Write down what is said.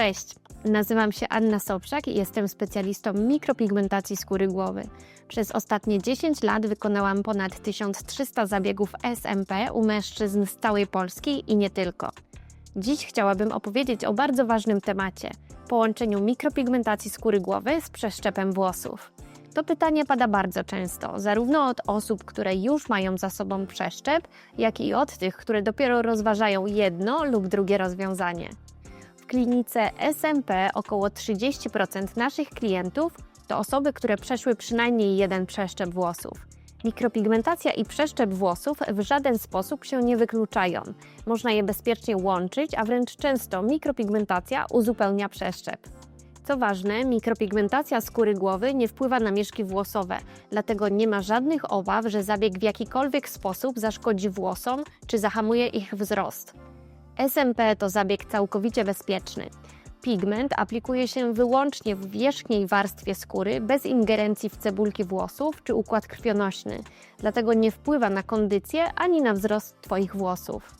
Cześć, nazywam się Anna Sobczak i jestem specjalistą mikropigmentacji skóry głowy. Przez ostatnie 10 lat wykonałam ponad 1300 zabiegów SMP u mężczyzn z całej Polski i nie tylko. Dziś chciałabym opowiedzieć o bardzo ważnym temacie połączeniu mikropigmentacji skóry głowy z przeszczepem włosów. To pytanie pada bardzo często, zarówno od osób, które już mają za sobą przeszczep, jak i od tych, które dopiero rozważają jedno lub drugie rozwiązanie. Klinice SMP około 30% naszych klientów to osoby, które przeszły przynajmniej jeden przeszczep włosów. Mikropigmentacja i przeszczep włosów w żaden sposób się nie wykluczają. Można je bezpiecznie łączyć, a wręcz często mikropigmentacja uzupełnia przeszczep. Co ważne, mikropigmentacja skóry głowy nie wpływa na mieszki włosowe, dlatego nie ma żadnych obaw, że zabieg w jakikolwiek sposób zaszkodzi włosom czy zahamuje ich wzrost. SMP to zabieg całkowicie bezpieczny. Pigment aplikuje się wyłącznie w wierzchniej warstwie skóry bez ingerencji w cebulki włosów czy układ krwionośny, dlatego nie wpływa na kondycję ani na wzrost Twoich włosów.